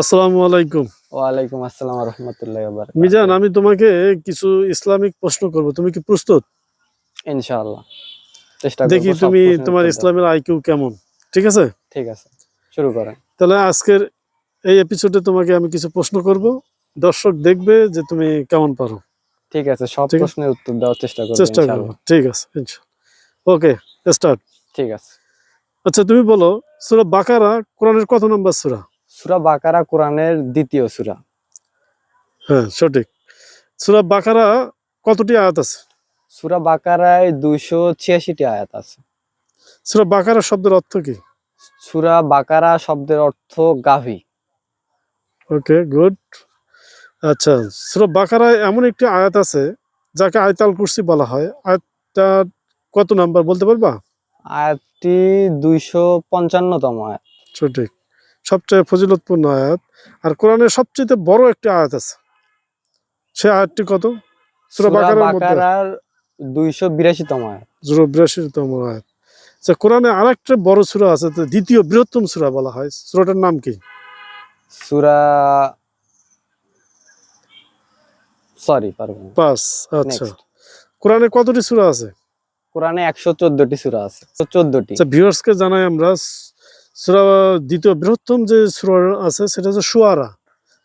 আসসালামু আলাইকুম। ওয়ালাইকুম আসসালাম রহমতুল্লাহ মিজান আমি তোমাকে কিছু ইসলামিক প্রশ্ন করব। তুমি কি প্রস্তুত? ইনশাআল্লাহ। চেষ্টা দেখি তুমি তোমার ইসলামের আইকিউ কেমন? ঠিক আছে? ঠিক আছে। শুরু করেন। তাহলে আজকের এই এপিসোডে তোমাকে আমি কিছু প্রশ্ন করব। দর্শক দেখবে যে তুমি কেমন পারো। ঠিক আছে সব প্রশ্নের উত্তর দেওয়ার চেষ্টা করব চেষ্টা করব। ঠিক আছে ওকে স্টার্ট ঠিক আছে। আচ্ছা তুমি বলো সূরা বাকারা কোরআনের কত নম্বর সূরা? সূরা বাকারা কোরআনের দ্বিতীয় সুরা। হ্যাঁ সঠিক। সুরা বাকারা কতটি আয়াত আছে? সুরা বাকারায় দুইশো ছিয়াশিটি আয়াত আছে। সূরা বাকারা শব্দের অর্থ কি? সুরা বাকারা শব্দের অর্থ গাভী। Okay good. আচ্ছা সূরা বাকারায় এমন একটি আয়াত আছে যাকে আয়তাল কুরসি বলা হয়। আয়াতটা কত নাম্বার বলতে পারবা? আয়াতটি দুইশো পঞ্চান্নতম আয়াত। সঠিক। সবচেয়ে ফজিলতপূর্ণ আয়াত। আর কোরআনের সবচেয়ে বড় একটি আয়াত আছে। সে আয়াতটি কত? সূরা বাকারার মধ্যে আয়াত। আয়াত। আচ্ছা কোরআনে আরেকটা বড় সূরা আছে দ্বিতীয় বৃহত্তম সূরা বলা হয়। সূরাটার নাম কি? সূরা পারব আচ্ছা. কোরআনে কতটি সূরা আছে? কোরআনে একশো চোদ্দটি সূরা আছে। চোদ্দটি। আচ্ছা ভিউয়ার্সকে জানাই আমরা সূরা দ্বিতীয় বৃহত্তম যে সূরা আছে সেটা হচ্ছে শুআরা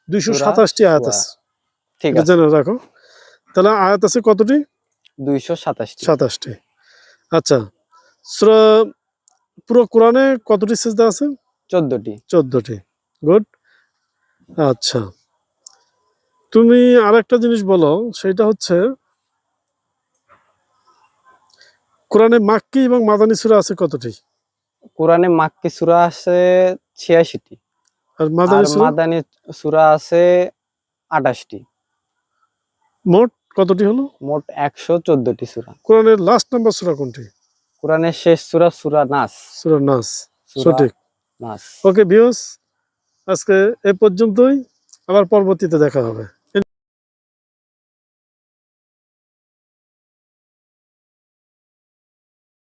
দুইশো সাতাশটি আয়াত আছে। ঠিক আছে। জেনে রাখো। তাহলে আয়াত আছে কতটি? দুইশো সাতাশটি। সাতাশটি। আচ্ছা সূরা পুরো কোরআনে কতটি সেজদা আছে? চোদ্দটি। চোদ্দটি। গুড। আচ্ছা তুমি আরেকটা জিনিস বলো সেটা হচ্ছে কোরআনে মাক্কি এবং মাদানী সূরা আছে কতটি? কোরআনে মাক্কি সূরা আছে ছিয়াশিটি আর মাদানী সূরা? মাদানী সূরা আছে আঠাশটি মোট কতটি হলো? মোট একশো চোদ্দটি সূরা। কোরআনের লাস্ট নাম্বার সূরা কোনটি? কোরআনের শেষ সূরা সূরা নাস। সুরা নাস। সঠিক। নাস। ওকে ভিউস আজকে এ পর্যন্তই। আবার পরবর্তীতে দেখা হবে।